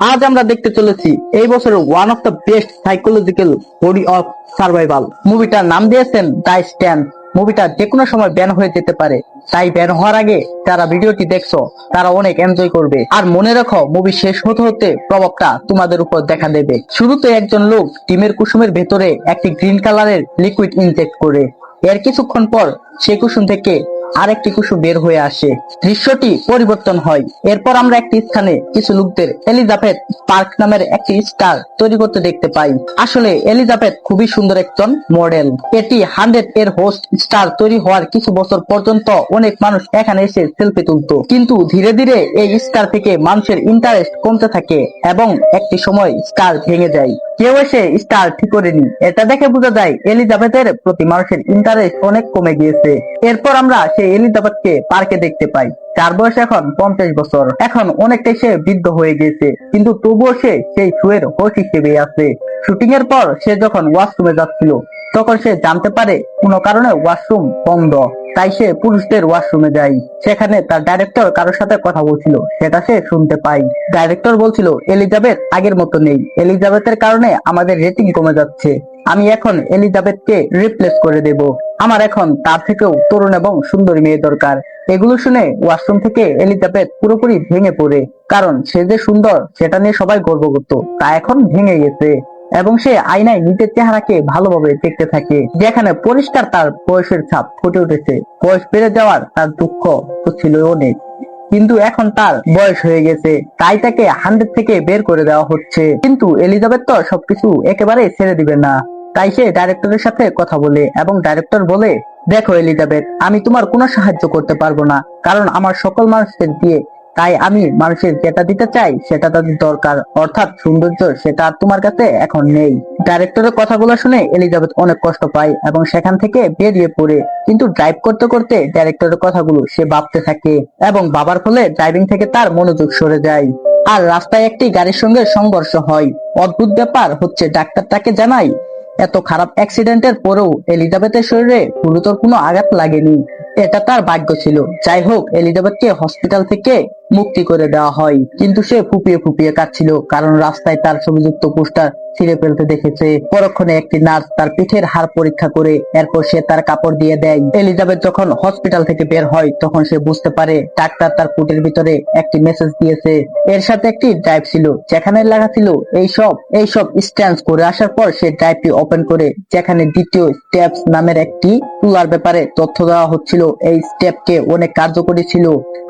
আজ আমরা দেখতে চলেছি এই বছরের one of the best psychological body of survival মুভিটার নাম দিয়েছেন দ্য স্ট্যান্ড মুভিটা যে কোনো সময় ব্যান হয়ে যেতে পারে। তাই ব্যান হওয়ার আগে যারা ভিডিওটি দেখছ, তারা অনেক এনজয় করবে। আর মনে রাখো মুভি শেষ হতে হতে প্রভাবটা তোমাদের উপর দেখা দেবে। শুরুতে একজন লোক ডিমের কুসুমের ভেতরে একটি গ্রিন কালারের লিকুইড ইনজেক্ট করে। এর কিছুক্ষণ পর সেই কুসুম থেকে আরেকটি কুসুম বের হয়ে আসে। দৃশ্যটি পরিবর্তন হয়। এরপর আমরা একটি স্থানে কিছু লোকদের এলিজাবেথ পার্ক নামের একটি স্টার তৈরি করতে দেখতে পাই। আসলে এলিজাবেথ খুবই সুন্দর একজন মডেল। এটি হান্ড্রেড এর হোস্ট স্টার তৈরি হওয়ার কিছু বছর পর্যন্ত অনেক মানুষ এখানে এসে সেলফি তুলতো। কিন্তু ধীরে ধীরে এই স্টার থেকে মানুষের ইন্টারেস্ট কমতে থাকে এবং একটি সময় স্টার ভেঙে যায়। কেউ এসে স্টার ঠিক করেনি। এটা দেখে বোঝা যায় এলিজাবেথের প্রতি মানুষের ইন্টারেস্ট অনেক কমে গিয়েছে। এরপর আমরা সেই এলিজাবেথকে পার্কে দেখতে পাই। তার বয়স এখন পঞ্চাশ বছর। এখন অনেকটাই সে বৃদ্ধ হয়ে গেছে। কিন্তু তবুও সে সেই শুয়ের হোশ হিসেবে আছে। শুটিং এর পর সে যখন ওয়াশরুমে যাচ্ছিল, তখন সে জানতে পারে কোনো কারণে ওয়াশরুম বন্ধ। তাই সে পুরুষদের ওয়াশরুমে যায়। সেখানে তার ডাইরেক্টর কারোর সাথে কথা বলছিল, সেটা সে শুনতে পাই ডাইরেক্টর বলছিল এলিজাবেথ আগের মতো নেই। এলিজাবেথের কারণে আমাদের রেটিং কমে যাচ্ছে। আমি এখন এলিজাবেথকে রিপ্লেস করে দেব। আমার এখন তার থেকেও তরুণ এবং সুন্দরী মেয়ে দরকার। এগুলো শুনে ওয়াশরুম থেকে এলিজাবেথ পুরোপুরি ভেঙে পড়ে। কারণ সে যে সুন্দর, সেটা নিয়ে সবাই গর্ব করত তা এখন ভেঙে গেছে। এবং সে আয়নায় নিজের চেহারাকে ভালোভাবে দেখতে থাকে। যেখানে পরিষ্কার তার বয়সের ছাপ ফুটে উঠেছে। বয়স বেড়ে যাওয়ার তার দুঃখ তো ছিল অনেক। কিন্তু এখন তার বয়স হয়ে গেছে। তাই তাকে হান্ড্রেড থেকে বের করে দেওয়া হচ্ছে। কিন্তু এলিজাবেথ তো সবকিছু একেবারে ছেড়ে দিবে না। তাই সে ডাইরেক্টরের সাথে কথা বলে এবং ডাইরেক্টর বলে, দেখো এলিজাবেথ, আমি তোমার কোনো সাহায্য করতে পারব না, কারণ আমার সকল মানুষদের দিয়ে তাই আমি মানুষের যেটা দিতে চাই সেটা তাদের দরকার। অর্থাৎ সৌন্দর্য সেটা তোমার কাছে এখন নেই। ডাইরেক্টরের কথাগুলো শুনে এলিজাবেথ অনেক কষ্ট পায় এবং সেখান থেকে বেরিয়ে পড়ে। কিন্তু ড্রাইভ করতে করতে ডাইরেক্টরের কথাগুলো সে ভাবতে থাকে এবং বাবার ফলে ড্রাইভিং থেকে তার মনোযোগ সরে যায়। আর রাস্তায় একটি গাড়ির সঙ্গে সংঘর্ষ হয়। অদ্ভুত ব্যাপার হচ্ছে, ডাক্তার তাকে জানায় এত খারাপ অ্যাক্সিডেন্টের পরেও এলিজাবেথের শরীরে গুরুতর কোনো আঘাত লাগেনি। এটা তার ভাগ্য ছিল। যাই হোক, এলিজাবেথকে হসপিটাল থেকে মুক্তি করে দেওয়া হয়। কিন্তু সে ফুপিয়ে ফুপিয়ে কাঁদছিল, কারণ রাস্তায় তার ছবিযুক্ত পোস্টার ছিঁড়ে ফেলতে দেখেছে। পরক্ষণে একটি নার্স তার পিঠের হাড় পরীক্ষা করে, এরপর সে তার কাপড় দিয়ে দেয়। এলিজাবেথ যখন হসপিটাল থেকে বের হয়, তখন সে বুঝতে পারে, ডাক্তার তার ফুটের ভিতরে একটি মেসেজ দিয়েছে। এর সাথে একটি ড্রাইভ ছিল, যেখানে লেখা ছিল, এইসব এইসব স্ট্যান্স করে আসার পর সে ড্রাইভটি ওপেন করে, যেখানে দ্বিতীয় স্টেপস নামের একটি তুলার ব্যাপারে তথ্য দেওয়া হচ্ছিল। এই স্টেপকে অনেক কার্যকরী ছিল।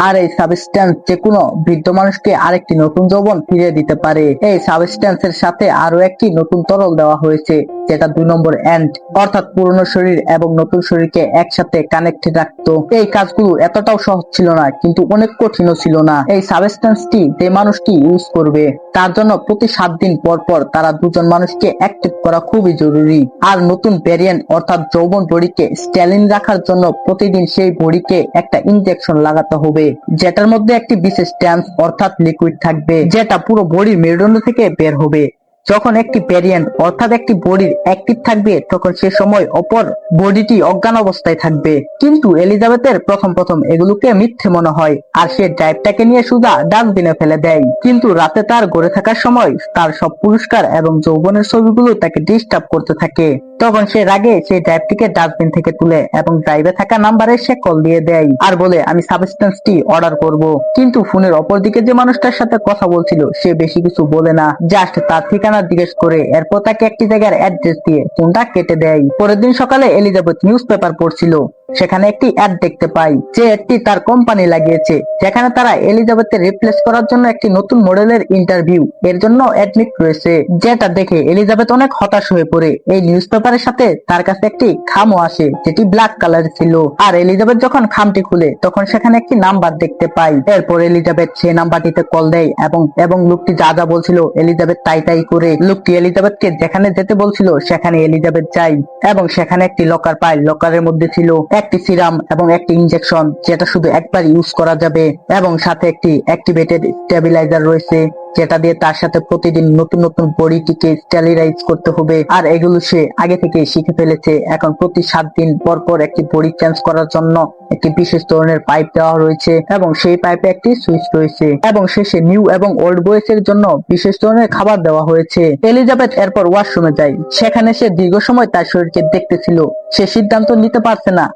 আর এই সাবস্ট্যান্স যে কোনো বৃদ্ধ মানুষকে আরেকটি নতুন যৌবন ফিরিয়ে দিতে পারে। এই সাবস্ট্যান্স এর সাথে আরও একটি নতুন তরল দেওয়া হয়েছে, যেটা দুই নম্বর এন্ড অর্থাৎ পুরনো শরীর এবং নতুন শরীরকে একসাথে কানেক্টেড রাখতো। এই কাজগুলো এতটাও সহজ ছিল না, কিন্তু অনেক কঠিনও ছিল না। এই সাবস্ট্যান্সটি যে মানুষটি ইউজ করবে, তার জন্য প্রতি সাত দিন পর পর তারা দুজন মানুষকে অ্যাক্টিভ করা খুবই জরুরি। আর নতুন ভ্যারিয়েন্ট অর্থাৎ যৌবন বডিকে স্ট্যালিন রাখার জন্য প্রতিদিন সেই বডিকে একটা ইনজেকশন লাগাতে হবে, যেটার মধ্যে একটি বিশেষ ট্যান্স অর্থাৎ লিকুইড থাকবে যেটা পুরো বডির মেরুদণ্ড থেকে বের হবে। যখন একটি ভ্যারিয়েন্ট অর্থাৎ একটি বডির অ্যাক্টিভ থাকবে, তখন সে সময় অপর বডিটি অজ্ঞান অবস্থায় থাকবে। কিন্তু এলিজাবেথের প্রথম প্রথম এগুলোকে মিথ্যে মনে হয়, আর সে ড্রাইভটাকে নিয়ে সুদা ডাস্টবিনে ফেলে দেয়। কিন্তু রাতে তার গড়ে থাকার সময় তার সব পুরস্কার এবং যৌবনের ছবিগুলো তাকে ডিস্টার্ব করতে থাকে। তখন সে রাগে সেই ড্রাইভটিকে ডাস্টবিন থেকে তুলে এবং ড্রাইভে থাকা নাম্বারে সে কল দিয়ে দেয় আর বলে, আমি সাবস্টেন্সটি অর্ডার করব। কিন্তু ফোনের অপর দিকে যে মানুষটার সাথে কথা বলছিল, সে বেশি কিছু বলে না। জাস্ট তার ঠিকানা জিজ্ঞেস করে, এরপর তাকে একটি জায়গার অ্যাড্রেস দিয়ে ফোনটা কেটে দেয়। পরের দিন সকালে এলিজাবেথ নিউজ পেপার পড়ছিল। সেখানে একটি অ্যাড দেখতে পাই, যে অ্যাডটি তার কোম্পানি লাগিয়েছে, যেখানে তারা এলিজাবেথকে রিপ্লেস করার জন্য একটি নতুন মডেলের ইন্টারভিউ এর জন্য অ্যাডমিট রয়েছে যেটা দেখে এলিজাবেথ অনেক হতাশ হয়ে পড়ে। এই নিউজ পেপারের সাথে তার কাছে একটি খামও আসে, যেটি ব্ল্যাক কালার ছিল। আর এলিজাবেথ যখন খামটি খুলে, তখন সেখানে একটি নাম্বার দেখতে পাই। এরপর এলিজাবেথ সেই নাম্বারটিতে কল দেয় এবং এবং লোকটি যা যা বলছিল এলিজাবেথ তাই তাই করে। লোকটি এলিজাবেথকে যেখানে যেতে বলছিল, সেখানে এলিজাবেথ যায় এবং সেখানে একটি লকার পায়। লকারের মধ্যে ছিল। একটি সিরাম এবং একটি ইনজেকশন যেটা শুধু একবার ইউজ করা যাবে এবং সাথে একটি অ্যাক্টিভেটেড স্টেবিলাইজার রয়েছে যেটা দিয়ে তার সাথে প্রতিদিন নতুন নতুন বডিটিকে স্টেরিলাইজ করতে হবে। আর এগুলো সে আগে থেকে শিখে ফেলেছে। এখন প্রতি সাত দিন পর পর একটি বডি চেঞ্জ করার জন্য একটি বিশেষ ধরনের পাইপ দেওয়া রয়েছে এবং সেই পাইপে একটি সুইচ রয়েছে এবং শেষে নিউ এবং ওল্ড বয়েস এর জন্য বিশেষ ধরনের খাবার দেওয়া হয়েছে। এলিজাবেথ এরপর ওয়াশরুমে যায়। সেখানে সে দীর্ঘ সময় তার শরীরকে দেখতেছিল। সে সিদ্ধান্ত নিতে পারছে না।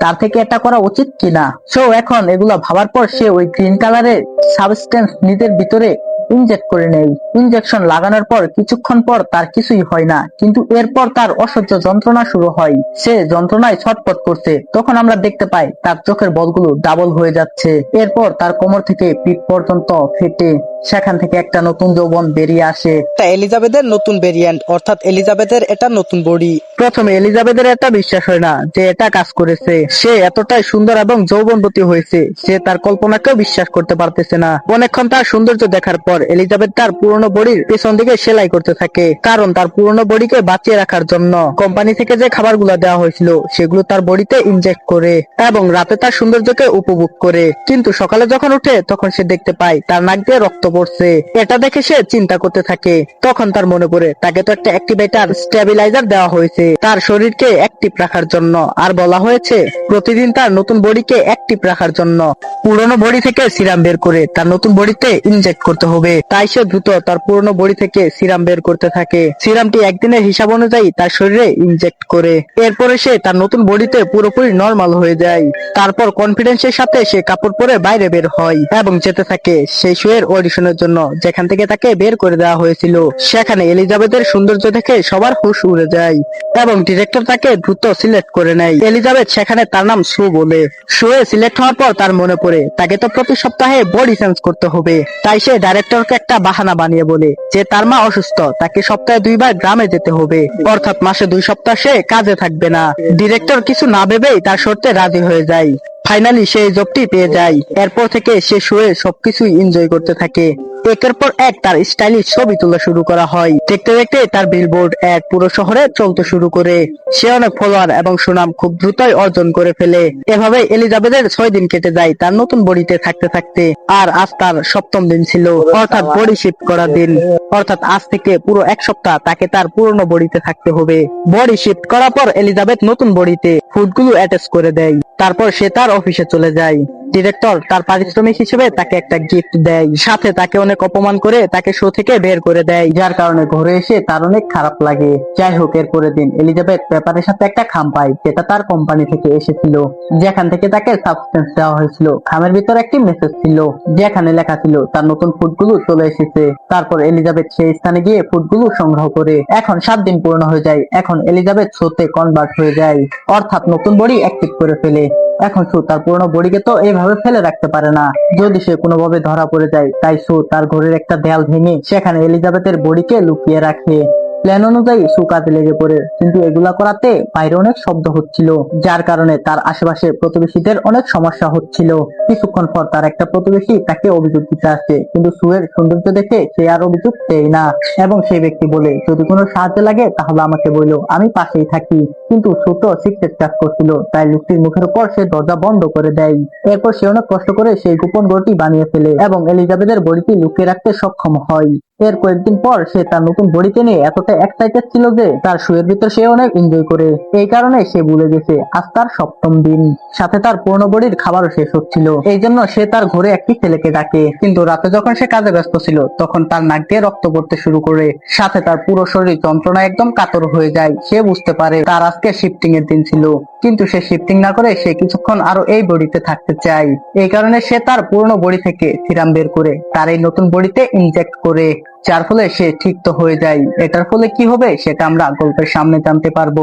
তার থেকে এটা করা উচিত কিনা? সো এখন এগুলা ভাবার পর সে ওই গ্রিন কালারের সাবস্টেন্স নিজের ভিতরে ইনজেক্ট করে নেয়। ইনজেকশন লাগানোর পর কিছুক্ষণ পর তার কিছুই হয় না। কিন্তু এরপর তার অসহ্য যন্ত্রণা শুরু হয়। সে যন্ত্রণায় ছটপট করছে। তখন আমরা দেখতে পাই তার চোখের বলগুলো ডাবল হয়ে যাচ্ছে। এরপর তার কোমর থেকে পিঠ পর্যন্ত ফেটে সেখান থেকে একটা নতুন যৌবন বেরিয়ে আসে। এলিজাবেথের নতুন ভেরিয়েন্ট অর্থাৎ এলিজাবেথের এটা নতুন বডি প্রথমে এলিজাবেথের এটা বিশ্বাস হয় না যে এটা কাজ করেছে। সে এতটাই সুন্দর এবং যৌবনবতী হয়েছে সে তার কল্পনাকেও বিশ্বাস করতে পারতেছে না। অনেকক্ষণ তার সৌন্দর্য দেখার পর এলিজাবেথ তার পুরনো বডির পেছন দিকে সেলাই করতে থাকে কারণ তার পুরনো বডিকে বাঁচিয়ে রাখার জন্য কোম্পানি থেকে যে খাবারগুলো দেওয়া হয়েছিল সেগুলো তার বডিতে ইনজেক্ট করে এবং রাতে তার সৌন্দর্যকে উপভোগ করে। কিন্তু সকালে যখন উঠে তখন সে দেখতে পায় তার নাক দিয়ে রক্ত পড়ছে। এটা দেখে সে চিন্তা করতে থাকে। তখন তার মনে পড়ে, তাকে তো একটা অ্যাক্টিভেটার স্টেবিলাইজার দেওয়া হয়েছে। তার শরীরকে অ্যাক্টিভ রাখার জন্য। আর বলা হয়েছে, প্রতিদিন তার নতুন বডিকে অ্যাক্টিভ রাখার জন্য। পুরনো বডি থেকে সিরাম বের করে তার নতুন বডিতে ইনজেক্ট করতে হবে। তাই সে দ্রুত তার পুরনো বডি থেকে সিরাম বের করতে থাকে। সিরামটি একদিনের হিসাব অনুযায়ী তার শরীরে ইনজেক্ট করে। এরপরে সে তার নতুন বডিতে পুরোপুরি নর্মাল হয়ে যায়। তারপর কনফিডেন্সের সাথে সে কাপড় পরে বাইরে বের হয় এবং যেতে থাকে। সেই শোয়ের অডিশনের জন্য যেখান থেকে তাকে বের করে দেওয়া হয়েছিল, সেখানে এলিজাবেথের সৌন্দর্য দেখে সবার হুশ উড়ে যায় এবং ডিরেক্টর তাকে দ্রুত সিলেক্ট করে নেয়। এলিজাবেথ সেখানে তার নাম সু বলে। শোয়ে সিলেক্ট হওয়ার পর তার মনে পড়ে, তাকে তো প্রতি সপ্তাহে বডি চেঞ্জ করতে হবে। তাই সে ডাইরেক্টরকে একটা বাহানা বানিয়ে বলে যে তার মা অসুস্থ, তাকে সপ্তাহে দুইবার গ্রামে যেতে হবে। অর্থাৎ মাসে দুই সপ্তাহ সে কাজে থাকবে না। ডিরেক্টর কিছু না ভেবেই তার শর্তে রাজি হয়ে যায়। ফাইনালি সে জবটি পেয়ে যায়। এরপর থেকে সে শুয়ে সবকিছুই এনজয় করতে থাকে। একের পর এক তার স্টাইলিশ ছবি তোলা শুরু করা হয়। দেখতে দেখতে তার বিলবোর্ড এক পুরো শহরে চলতে শুরু করে। সে অনেক ফলোয়ার এবং সুনাম খুব দ্রুতই অর্জন করে ফেলে। এভাবে এলিজাবেথের ছয় দিন কেটে যায় তার নতুন বডিতে থাকতে থাকতে। আর আজ তার সপ্তম দিন ছিল, অর্থাৎ বডি শিফট করা দিন। অর্থাৎ আজ থেকে পুরো এক সপ্তাহ তাকে তার পুরনো বডিতে থাকতে হবে। বডি শিফট করার পর এলিজাবেথ নতুন বডিতে ফুডগুলো অ্যাটাচ করে দেয়। তারপর সে তার অফিসে চলে যায় ডিরেক্টর তার পারিশ্রমিক হিসেবে তাকে একটা গিফট দেয়। সাথে তাকে অনেক অপমান করে তাকে শো থেকে বের করে দেয়, যার কারণে ঘরে এসে তার অনেক খারাপ লাগে। যাই হোক এর পরের দিন এলিজাবেথ পেপারের সাথে একটা খাম পায়, যেটা তার কোম্পানি থেকে এসেছিল। যেখান থেকে তাকে সাবস্টেন্স দেওয়া হয়েছিল। খামের ভিতর একটি মেসেজ ছিল, যেখানে লেখা ছিল, তার নতুন ফুডগুলো চলে এসেছে। তারপর এলিজাবেথ সেই স্থানে গিয়ে ফুডগুলো সংগ্রহ করে। এখন সাত দিন পূর্ণ হয়ে যায়। এখন এলিজাবেথ শোতে কনভার্ট হয়ে যায়। অর্থাৎ নতুন বডি অ্যাক্টিভ করে ফেলে। এখন সু তার পুরনো বডিকে তো এইভাবে ফেলে রাখতে পারে না। যদি সে কোনোভাবে ধরা পড়ে যায়, তাই সু তার ঘরের একটা দেয়াল ভেঙে সেখানে এলিজাবেথের বডিকে লুকিয়ে রাখে। প্ল্যান অনুযায়ী কাজে লেগে পড়ে কিন্তু এগুলা করাতে বাইরে অনেক শব্দ হচ্ছিল, যার কারণে তার আশেপাশে প্রতিবেশীদের অনেক সমস্যা হচ্ছিল। কিছুক্ষণ পর তার একটা প্রতিবেশী তাকে অভিযোগ দিতে আসে, কিন্তু সুয়ের সৌন্দর্য দেখে সে আর অভিযোগ দেয় না। এবং সেই ব্যক্তি বলে, যদি কোনো সাহায্য লাগে, তাহলে আমাকে বলল আমি পাশেই থাকি। কিন্তু সু তো সিক্রেট কাজ করছিল, তাই লোকটির মুখের উপর সে দরজা বন্ধ করে দেয়। এরপর সে অনেক কষ্ট করে সেই গোপন ঘরটি বানিয়ে ফেলে, এবং এলিজাবেথের বডিটি লুকিয়ে রাখতে সক্ষম হয়। এর কয়েকদিন পর সে তার নতুন বডিকে নিয়ে এতটা এক্সাইটেড ছিল যে তার শুয়ের ভিতর সে অনেক এনজয় করে। এই কারণে সে ভুলে গেছে আজ তার সপ্তম দিন। সাথে তার পুরনো বডির খাবারও শেষ হচ্ছিল। এই জন্য সে তার ঘরে একটি ছেলেকে ডাকে। কিন্তু রাতে যখন সে কাজে ব্যস্ত ছিল, তখন তার নাক দিয়ে রক্ত পড়তে শুরু করে। সাথে তার পুরো শরীর যন্ত্রণা একদম কাতর হয়ে যায়। সে বুঝতে পারে তার আজকে শিফটিং এর দিন ছিল। কিন্তু সে শিফটিং না করে সে কিছুক্ষণ আরও এই বডিতে থাকতে চায়। এই কারণে সে তার পুরনো বডি থেকে সিরাম বের করে তার এই নতুন বডিতে ইনজেক্ট করে। যার ফলে সে ঠিক তো হয়ে যায়। এটার ফলে কি হবে সেটা আমরা গল্পের সামনে জানতে পারব।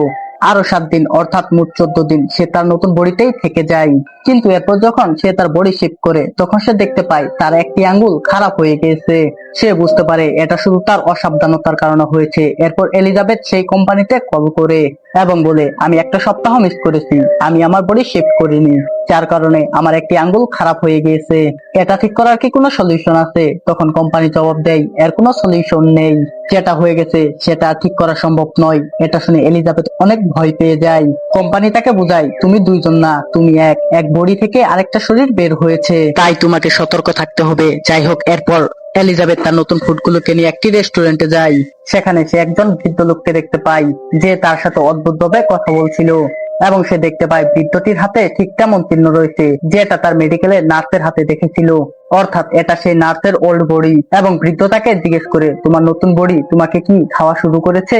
আরও সাত দিন, অর্থাৎ মোট চোদ্দ দিন, সে তার নতুন বডিতেই থেকে যায়। কিন্তু এরপর যখন সে তার বডি শিফট করে, তখন সে দেখতে পায় তার একটি আঙ্গুল খারাপ হয়ে গেছে। সে বুঝতে পারে এটা শুধু তার অসাবধানতার কারণে হয়েছে। এরপর এলিজাবেথ সেই কোম্পানিতে কল করে। এবং বলে, আমি একটা সপ্তাহ মিস করেছি। আমি আমার বডি শিফট করিনি। যার কারণে আমার একটি আঙ্গুল খারাপ হয়ে গিয়েছে। এটা ঠিক করার কি কোনো সলিউশন আছে? তখন কোম্পানি জবাব দেয়, এর কোনো সলিউশন নেই। যেটা হয়ে গেছে, সেটা ঠিক করা সম্ভব নয়। এটা শুনে এলিজাবেথ অনেক ভয় পেয়ে যায়। কোম্পানি তাকে বোঝায়, তুমি দুইজন না, তুমি এক। এক বডি থেকে আরেকটা শরীর বের হয়েছে। তাই তোমাকে সতর্ক থাকতে হবে। যাই হোক, এরপর এলিজাবেথ তার নতুন ফুডগুলোকে নিয়ে একটি রেস্টুরেন্টে যায়। সেখানে সে একজন বৃদ্ধ লোককে দেখতে পায়, যে তার সাথে অদ্ভুত ভাবে কথা বলছিল এবং সে দেখতে পায় বৃদ্ধটির হাতে ঠিক তেমন চিহ্ন রয়েছে, যেটা তার মেডিকেলের নার্সের হাতে দেখেছিল। অর্থাৎ এটা সেই নার্সের ওল্ড বডি এবং বৃদ্ধ তাকে জিজ্ঞেস করে, তোমার নতুন বডি তোমাকে কি খাওয়া শুরু করেছে?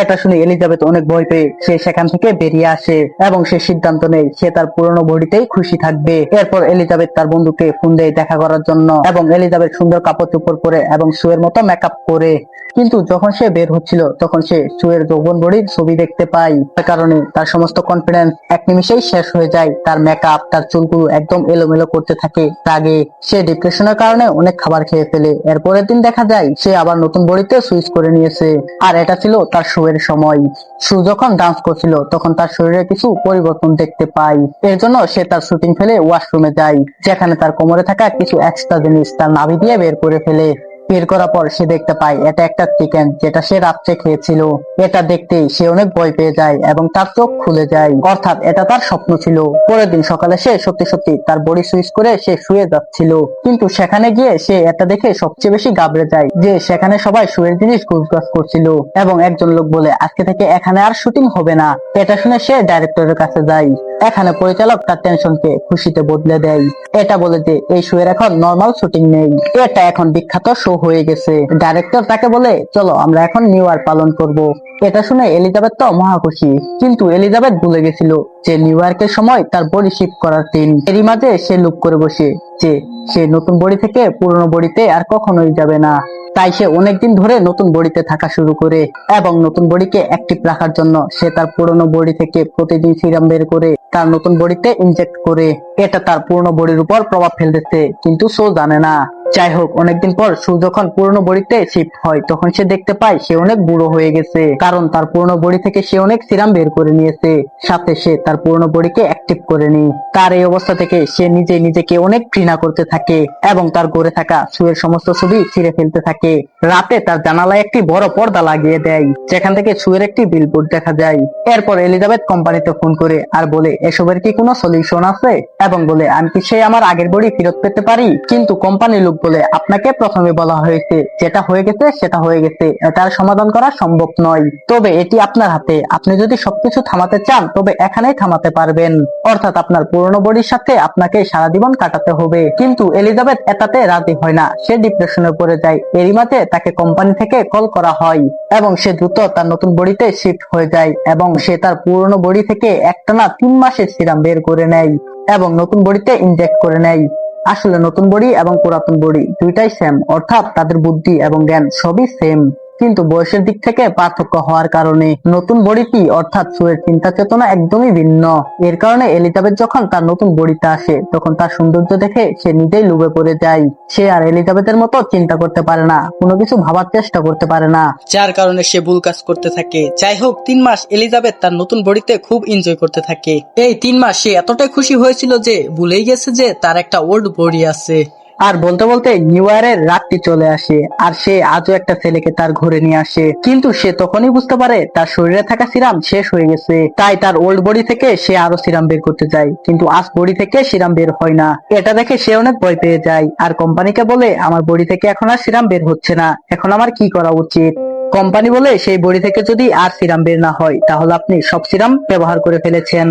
এটা শুনে এলিজাবেথ অনেক ভয় পেয়ে সে সেখান থেকে বেরিয়ে আসে এবং সে সিদ্ধান্ত নেয়, সে তার পুরনো বডিতেই খুশি থাকবে। এরপর এলিজাবেথ তার বন্ধুকে ফোন দেয় দেখা করার জন্য এবং এলিজাবেথ সুন্দর কাপড় চোপড় পরে এবং শুয়ের মতো মেকআপ করে। কিন্তু যখন সে বের হচ্ছিল, তখন সে সুয়ের যৌবন বডির ছবি দেখতে পায়। তার কারণে তার সমস্ত কনফিডেন্স এক নিমিষেই শেষ হয়ে যায়। তার মেকআপ তার চুলগুলো একদম এলোমেলো করতে থাকে। রাগে সে ডিপ্রেশনের কারণে অনেক খাবার খেয়ে ফেলে। এর পরের দিন দেখা যায়, সে আবার নতুন বডিতে সুইচ করে নিয়েছে। আর এটা ছিল তার শুয়ের সময়। শু যখন ডান্স করছিল, তখন তার শরীরে কিছু পরিবর্তন দেখতে পায় এর জন্য সে তার শুটিং ফেলে ওয়াশরুমে যায়, যেখানে তার কোমরে থাকা কিছু এক্সট্রা জিনিস তার নাভি দিয়ে বের করে ফেলে। বের করার পর সে দেখতে পায়, এটা একটা চিকেন যেটা সে রাত্রে খেয়েছিল। এটা দেখতেই সে অনেক ভয় পেয়ে যায় এবং তার চোখ খুলে যায়। অর্থাৎ এটা তার স্বপ্ন ছিল। পরের দিন সকালে সে সত্যি সত্যি তার বডি সুইচ করে সে শুয়ে যাচ্ছিল। কিন্তু সেখানে গিয়ে সে এটা দেখে সবচেয়ে বেশি গাবড়ে যায় যে সেখানে সবাই শুয়ের জিনিস গুজগাছ করছিল এবং একজন লোক বলে, আজকে থেকে এখানে আর শুটিং হবে না। এটা শুনে সে ডাইরেক্টরের কাছে যায়। এখানে পরিচালক তার টেনশনকে খুশিতে বদলে দেয়। এটা বলে যে, এই শো এর এখন নর্মাল শুটিং নেই। এটা এখন বিখ্যাত শো হয়ে গেছে। ডাইরেক্টর তাকে বলে, চলো, আমরা এখন নিউ ইয়ার পালন করব। এটা শুনে এলিজাবেথ তো মহা খুশি। কিন্তু এলিজাবেথ ভুলে গেছিল। যে নিউ ইয়র্কের সময় তার বডি শিফট করার দিন। এরই মাঝে সে লুপ করে বসে যে সে নতুন বডি থেকে পুরনো বডিতে আর কখনোই যাবে না। তাই সে অনেকদিন ধরে নতুন বডিতে থাকা শুরু করে এবং নতুন বডিকে অ্যাক্টিভ রাখার জন্য সে তার পুরনো বডি থেকে প্রতিদিন সিরাম বের করে তার নতুন বডিতে ইনজেক্ট করে। এটা তার পুরনো বডির উপর প্রভাব ফেলতেছে, কিন্তু সো জানে না। যাই হোক, অনেকদিন পর সু যখন পুরনো বডিতে শিফট হয়, তখন সে দেখতে পায় সে অনেক বুড়ো হয়ে গেছে। কারণ তার পুরনো বডি থেকে সে অনেক সিরাম বের করে নিয়েছে। সাথে সে তার পুরনো বডিকে অ্যাক্টিভ করে নি তার এই অবস্থা থেকে সে নিজে নিজেকে অনেক ঘৃণা করতে থাকে এবং তার গড়ে থাকা সুয়ের সমস্ত ছবি ছিঁড়ে ফেলতে থাকে। রাতে তার জানালায় একটি বড় পর্দা লাগিয়ে দেয়, যেখান থেকে সুয়ের একটি বিলবোর্ড দেখা যায়। এরপর এলিজাবেথ কোম্পানিতে ফোন করে আর বলে, এসবের কি কোনো সলিউশন আছে? এবং বলে, আমি কি সেই আমার আগের বডি ফেরত পেতে পারি? কিন্তু কোম্পানির লোক বলে আপনাকে প্রথমে বলা হয়েছে, যেটা হয়ে গেছে সেটা হয়ে গেছে। এটার সমাধান করা সম্ভব নয়। তবে এটি আপনার হাতে। আপনি যদি সবকিছু থামাতে চান, তবে এখানেই থামাতে পারবেন। অর্থাৎ আপনার পুরনো বডির সাথে আপনাকে সারা জীবন কাটাতে হবে। কিন্তু এলিজাবেথ এটাতে রাজি হয় না। সে ডিপ্রেশনে পড়ে যায়। এরই মাঝে তাকে কোম্পানি থেকে কল করা হয় এবং সে দ্রুত তার নতুন বডিতে শিফট হয়ে যায় এবং সে তার পুরনো বডি থেকে একটানা তিন মাসের সিরাম বের করে নেয় এবং নতুন বডিতে ইনজেক্ট করে নেয়। আসলে নতুন বডি এবং পুরাতন বডি দুইটাই সেম অর্থাৎ তাদের বুদ্ধি এবং জ্ঞান সবই সেম কিন্তু বয়সের দিক থেকে পার্থক্য হওয়ার কারণে নতুন বডিটি অর্থাৎ সুয়ের চিন্তা চেতনা একদমই ভিন্ন। এর কারণে এলিজাবেথ যখন তার নতুন বডিতে আসে, তখন তার সৌন্দর্য দেখে সে নিজেই লুবে পড়ে যায়। সে আর এলিজাবেথের মতো চিন্তা করতে পারে না, কোনো কিছু ভাবার চেষ্টা করতে পারে না। যার কারণে সে ভুল কাজ করতে থাকে। যাই হোক, তিন মাস এলিজাবেথ তার নতুন বডিতে খুব এনজয় করতে থাকে। এই তিন মাস সে এতটাই খুশি হয়েছিল যে, ভুলেই গেছে যে তার একটা ওল্ড বডি আছে। আর বলতে বলতে নিউ ইয়ারের রাতটি চলে আসে, আর সে আজও একটা ছেলেকে তার ঘরে নিয়ে আসে। কিন্তু সে তখনই বুঝতে পারে তার শরীরে থাকা সিরাম শেষ হয়ে গেছে। তাই তার ওল্ড বডি থেকে সে আরও সিরাম বের করতে যায়। কিন্তু আজ বডি থেকে সিরাম বের হয় না। এটা দেখে সে অনেক ভয় পেয়ে যায়। আর কোম্পানিকে বলে, আমার বডি থেকে এখন আর সিরাম বের হচ্ছে না। এখন আমার কি করা উচিত? কোম্পানি বলে সেই বডি থেকে যদি আর সিরাম বের না হয়, তাহলে আপনি সব সিরাম ব্যবহার করে ফেলেছেন।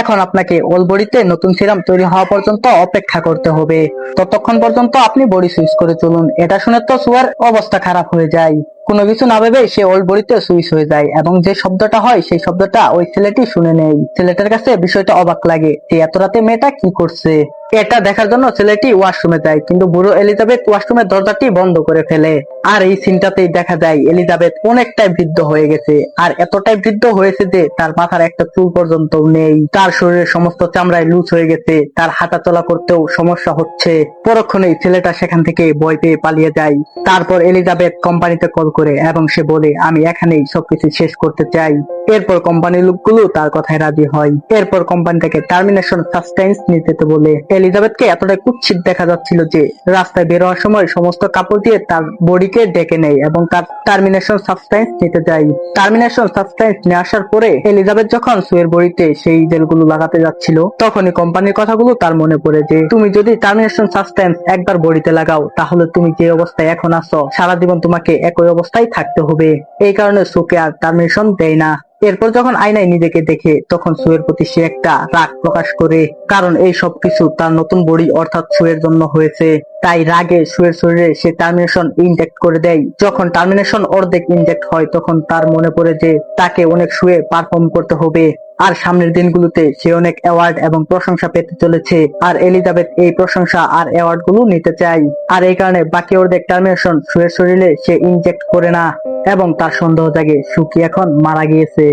এখন আপনাকে ওল বডিতে নতুন সিরাম তৈরি হওয়া পর্যন্ত অপেক্ষা করতে হবে। ততক্ষণ পর্যন্ত আপনি বডি সুইচ করে চলুন। এটা শুনে তো সুয়ার অবস্থা খারাপ হয়ে যায়। কোনো কিছু না ভেবে সে ওল্ড বডিতে সুইচ হয়ে যায় এবং যে শব্দটা হয়, সেই শব্দটা ওই ছেলেটি শুনে নেই ছেলেটার কাছে বিষয়টা অবাক লাগে যে এত রাতে মেয়েটা কি করছে? এটা দেখার জন্য ছেলেটি ওয়াশরুমে যায়, কিন্তু বুড়ো এলিজাবেথ ওয়াশরুমের দরজাটি বন্ধ করে ফেলে। আর এই সিনটাতেই দেখা যায়, এলিজাবেথ অনেকটাই বৃদ্ধ হয়ে গেছে। আর এতটাই বৃদ্ধ হয়েছে যে তার মাথার একটা চুল পর্যন্ত নেই। তার শরীরের সমস্ত চামড়ায় লুজ হয়ে গেছে। তার হাঁটা চলা করতেও সমস্যা হচ্ছে। পরক্ষণেই ছেলেটা সেখান থেকে ভয় পেয়ে পালিয়ে যায়। তারপর এলিজাবেথ কোম্পানিতে কল করে এবং সে বলে, আমি এখানেই সবকিছু শেষ করতে চাই। এরপর কোম্পানির লোকগুলো তার কথায় রাজি হয়। এরপর কোম্পানি থেকে টার্মিনেশন সাবস্টেন্স নিতে বলে। এলিজাবেথকে এতটাই কুৎসিত দেখা যাচ্ছিল যে রাস্তায় বের হওয়ার সময় সমস্ত কাপড় দিয়ে তার বডিকে ডেকে নেয় এবং তার টার্মিনেশন সাবস্টেন্স নিতে যাই টার্মিনেশন সাবস্টেন্স নিয়ে আসার পরে এলিজাবেথ যখন সুয়ের বডিতে সেই জেলগুলো লাগাতে যাচ্ছিল, তখনই কোম্পানির কথাগুলো তার মনে পড়ে যে, তুমি যদি টার্মিনেশন সাবস্টেন্স একবার বডিতে লাগাও, তাহলে তুমি যে অবস্থায় এখন আসো সারা জীবন তোমাকে একই অবস্থায় থাকতে হবে। এই কারণে সুকে আর টার্মিনেশন দেয় না। এরপর যখন আয়নায় নিজেকে দেখে, তখন সুয়ের প্রতি সে একটা রাগ প্রকাশ করে, কারণ এই সব কিছু তার নতুন বডি অর্থাৎ সুয়ের জন্য হয়েছে। তাই রাগে সুয়ের শরীরে সে টার্মিনেশন ইনজেক্ট করে দেয়। যখন টার্মিনেশন অর্ধেক ইনজেক্ট হয়, তখন তার মনে পড়ে যে তাকে অনেক শুয়ে পারফর্ম করতে হবে। আর সামনের দিনগুলোতে সে অনেক অ্যাওয়ার্ড এবং প্রশংসা পেতে চলেছে। আর এলিজাবেথ এই প্রশংসা আর অ্যাওয়ার্ডগুলো নিতে চায়। আর এই কারণে বাকি অর্ধেক টার্মিনেশন সুয়ের শরীরে সে ইনজেক্ট করে না। এবং তার সন্দেহ জাগে সুখী এখন মারা গিয়েছে।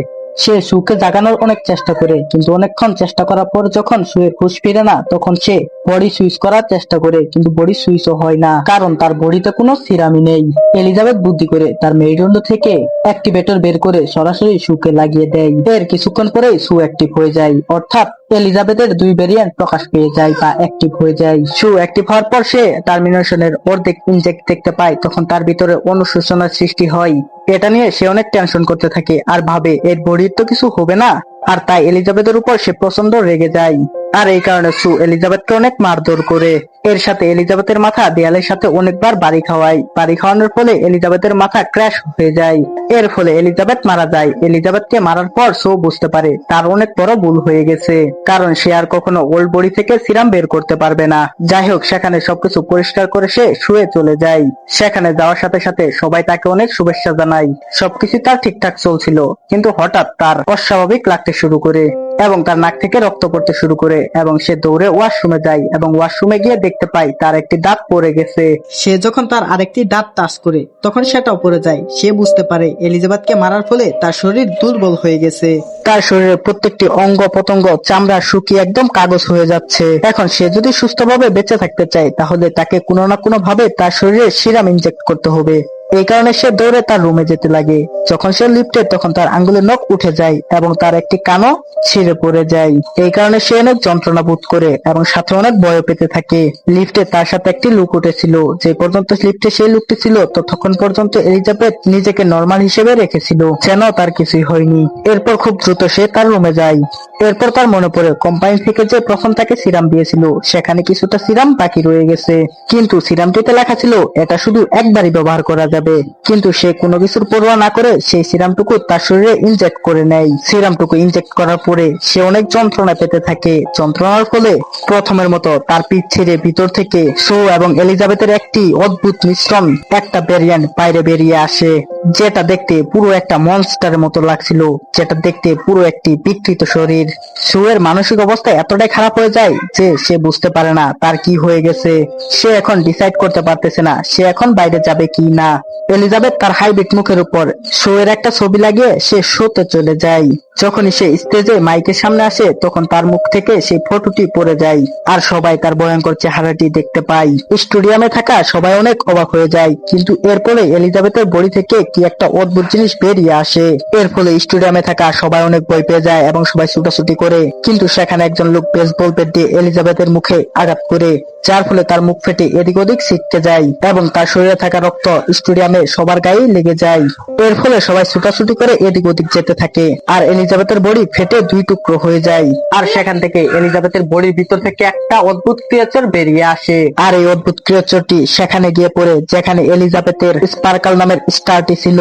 সে সুকে জাগানোর অনেক চেষ্টা করে, কিন্তু অনেকক্ষণ চেষ্টা করার পর যখন সুয়ের হুশ ফিরে না, তখন সে বডি সুইচ করার চেষ্টা করে, কিন্তু বডি সুইচও হয় না, কারণ তার বডিতে কোনো সিরামি নেই। এলিজাবেথ বুদ্ধি করে তার মেরুদণ্ড থেকে অ্যাক্টিভেটর বের করে সরাসরি সুকে লাগিয়ে দেয়। এর কিছুক্ষণ পরেই সু অ্যাক্টিভ হয়ে যায়, অর্থাৎ এলিজাবেথের দুই ভেরিয়েন্ট প্রকাশ পেয়ে যায় বা অ্যাক্টিভ হয়ে যায়। সু অ্যাক্টিভ হওয়ার পর সে টার্মিনেশনের অর্ধেক ইনজেক্ট দেখতে পায়, তখন তার ভিতরে অনুশোচনার সৃষ্টি হয়। এটা নিয়ে সে অনেক টেনশন করতে থাকে, আর ভাবে, এর বডির তো কিছু হবে না। আর তাই এলিজাবেথের উপর সে প্রচণ্ড রেগে যায়। আর এই কারণে সু এলিজাবেথকে অনেক মারধর করে। এর সাথে এলিজাবেথের মাথা দেয়ালের সাথে অনেকবার বাড়ি খাওয়ায়। বাড়ি খাওয়ানোর ফলে এলিজাবেথের মাথা ক্র্যাশ হয়ে যায়। এর ফলে এলিজাবেথ মারা যায়। এলিজাবেথকে মারার পর সো বুঝতে পারে তার অনেক বড় ভুল হয়ে গেছে। কারণ সে আর কখনো ওল্ড বডি থেকে সিরাম বের করতে পারবে না। যাই হোক, সেখানে সবকিছু পরিষ্কার করে সে শুয়ে চলে যায়। সেখানে যাওয়ার সাথে সাথে সবাই তাকে অনেক শুভেচ্ছা জানায়। সবকিছু তার ঠিকঠাক চলছিল। কিন্তু হঠাৎ তার অস্বাভাবিক লাগতে শুরু করে। এবং তার নাক থেকে রক্ত পড়তে শুরু করে এবং সে দৌড়ে ওয়াশরুমে যায় এবং ওয়াশরুমে গিয়ে দেখতে পায় তার একটি দাঁত পড়ে গেছে। সে যখন তার আরেকটি দাঁত টাচ করে তখন সেটাও পড়ে যায়। সে বুঝতে পারে এলিজাবেথকে মারার ফলে তার শরীর দুর্বল হয়ে গেছে। তার শরীরের প্রত্যেকটি অঙ্গ প্রত্যঙ্গ চামড়া শুকিয়ে একদম কাগজ হয়ে যাচ্ছে। এখন সে যদি সুস্থভাবে বেঁচে থাকতে চায় তাহলে তাকে কোনো না কোনো ভাবে তার শরীরে সিরাম ইনজেক্ট করতে হবে। এই কারণে সে দৌড়ে তার রুমে যেতে লাগে। যখন সে লিফটে তখন তার আঙ্গুলের নখ উঠে যায় এবং তার একটি কানও ছিঁড়ে পড়ে যায়। এই কারণে সে অনেক যন্ত্রণা বোধ করে এবং সাথে অনেক ভয় পেতে থাকে। লিফটে তার সাথে একটি লুক উঠেছিল। যে পর্যন্ত লিফটে সেই লুকটি ছিল, ততক্ষণ পর্যন্ত এলিজাবেথ নিজেকে নর্মাল হিসেবে রেখেছিল, যেন তার কিছুই হয়নি। এরপর খুব দ্রুত সে তার রুমে যায়। এরপর তার মনে পড়ে কোম্পানি থেকে যে প্রথম তাকে সিরাম দিয়েছিল, সেখানে কিছুটা সিরাম বাকি রয়ে গেছে। কিন্তু সিরামটিতে লেখা ছিল, এটা শুধু একবারই ব্যবহার করা যাবে। কিন্তু সে কোনো কিছুর পরোয়া না করে সেই সিরামটুকু তার শরীরে ইনজেক্ট করে নেয়। সিরামটুকু ইনজেক্ট করার পরে সে অনেক যন্ত্রণা পেতে থাকে। যন্ত্রণার ফলে প্রথমের মতো তার পিঠ ছেড়ে ভিতর থেকে সো এবং এলিজাবেথের একটি অদ্ভুত মিশ্রণ, একটা ভেরিয়েন্ট বাইরে বেরিয়ে আসে। যেটা দেখতে পুরো একটা মনস্টারের মতো লাগছিল, যেটা দেখতে পুরো একটি বিকৃত শরীর। সুয়ের মানসিক অবস্থা এতটাই খারাপ হয়ে যায় যে সে বুঝতে পারে না তার কি হয়ে গেছে। সে এখন ডিসাইড করতে পারতেছে না, সে এখন বাইরে যাবে কি না। এলিজাবেথ তার হাইব্রিড মুখের উপর শোয়ের একটা ছবি লাগিয়ে সে শোতে চলে যায়। যখনই সে স্টেজে মাইকের সামনে আসে, তখন তার মুখ থেকে সেই ফটোটি পড়ে যায় আর সবাই তার ভয়ঙ্কর চেহারাটি দেখতে পায়। স্টুডিয়ামে থাকা সবাই অনেক অবাক হয়ে যায়, কিন্তু এরপরে এলিজাবেথের বডি থেকে কি একটা অদ্ভুত জিনিস বেরিয়ে আসে। এর ফলে স্টুডিয়ামে থাকা সবাই অনেক ভয় পেয়ে যায় এবং সবাই ছুটাছুটি করে। কিন্তু সেখানে একজন লোক বেসবল ব্যাট দিয়ে এলিজাবেথের মুখে আঘাত করে, যার ফলে তার মুখ ফেটে এদিক ওদিক ছিটকে যায় এবং তার শরীরে থাকা রক্ত স্টেডিয়ামে সবার গায়ে লেগে যায়। এর ফলে সবাই ছুটাছুটি করে এদিক ওদিক যেতে থাকে আর এলিজাবেথের বডি ফেটে দুই টুকরো হয়ে যায়। আর সেখান থেকে এলিজাবেথের বডির ভিতর থেকে একটা অদ্ভুত ক্রিয়েচার বেরিয়ে আসে। আর এই অদ্ভুত ক্রিয়েচারটি সেখানে গিয়ে পড়ে, যেখানে এলিজাবেথের স্পার্কাল নামের স্টারটি ছিল।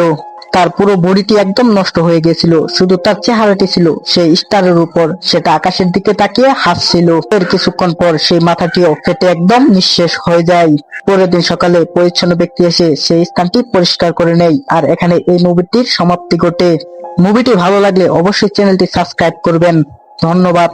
তার পুরো বডিটি একদম নষ্ট হয়ে গেছিল। শুধু তার চেহারাটি ছিল সেই স্টারের উপর। সেটা আকাশের দিকে তাকিয়ে হাসছিল। এর কিছুক্ষণ পর সেই মাথাটিও ফেটে একদম নিঃশেষ হয়ে যায়। পরের দিন সকালে পরিচ্ছন্ন ব্যক্তি এসে সেই স্থানটি পরিষ্কার করে নেয়। আর এখানে এই মুভিটির সমাপ্তি ঘটে। মুভিটি ভালো লাগলে অবশ্যই চ্যানেলটি সাবস্ক্রাইব করবেন। ধন্যবাদ।